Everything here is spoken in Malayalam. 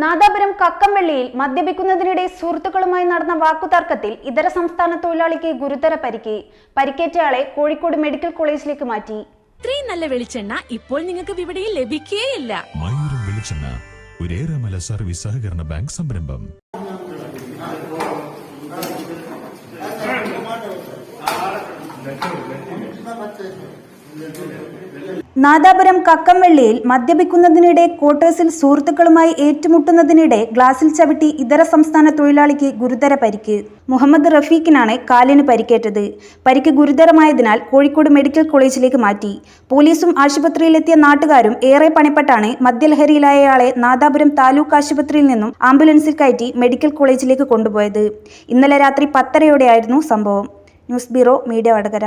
നാദാപുരം കക്കംവെള്ളിയിൽ മദ്യപിക്കുന്നതിനിടെ സുഹൃത്തുക്കളുമായി നടന്ന വാക്കുതർക്കത്തിൽ ഇതര സംസ്ഥാന തൊഴിലാളിക്ക് ഗുരുതര പരിക്ക്. പരിക്കേറ്റയാളെ കോഴിക്കോട് മെഡിക്കൽ കോളേജിലേക്ക് മാറ്റി. ഇത്രയും നല്ല വെളിച്ചെണ്ണ ഇപ്പോൾ നിങ്ങൾക്ക് വിപണിയിൽ ലഭിക്കുകയില്ല മയൂരം വെളിച്ചെണ്ണ ഒരേറെമല സർവീസ് സഹകരണ ബാങ്ക് സംരംഭം. നാദാപുരം കക്കംവെള്ളിയിൽ മദ്യപിക്കുന്നതിനിടെ ക്വാർട്ടേഴ്സിൽ സുഹൃത്തുക്കളുമായി ഏറ്റുമുട്ടുന്നതിനിടെ ഗ്ലാസിൽ ചവിട്ടി ഇതര സംസ്ഥാന തൊഴിലാളിക്ക് ഗുരുതര പരിക്ക്. മുഹമ്മദ് റഫീഖിനാണ് കാലിന് പരിക്കേറ്റത്. പരിക്ക് ഗുരുതരമായതിനാൽ കോഴിക്കോട് മെഡിക്കൽ കോളേജിലേക്ക് മാറ്റി. പോലീസും ആശുപത്രിയിലെത്തിയ നാട്ടുകാരും ഏറെ പണിപ്പെട്ടാണ് മദ്യലഹരിയിലായയാളെ നാദാപുരം താലൂക്ക് ആശുപത്രിയിൽ നിന്നും ആംബുലൻസിൽ കയറ്റി മെഡിക്കൽ കോളേജിലേക്ക് കൊണ്ടുപോയത്. ഇന്നലെ രാത്രി പത്തരയോടെയായിരുന്നു സംഭവം. News bureau media Vadakara.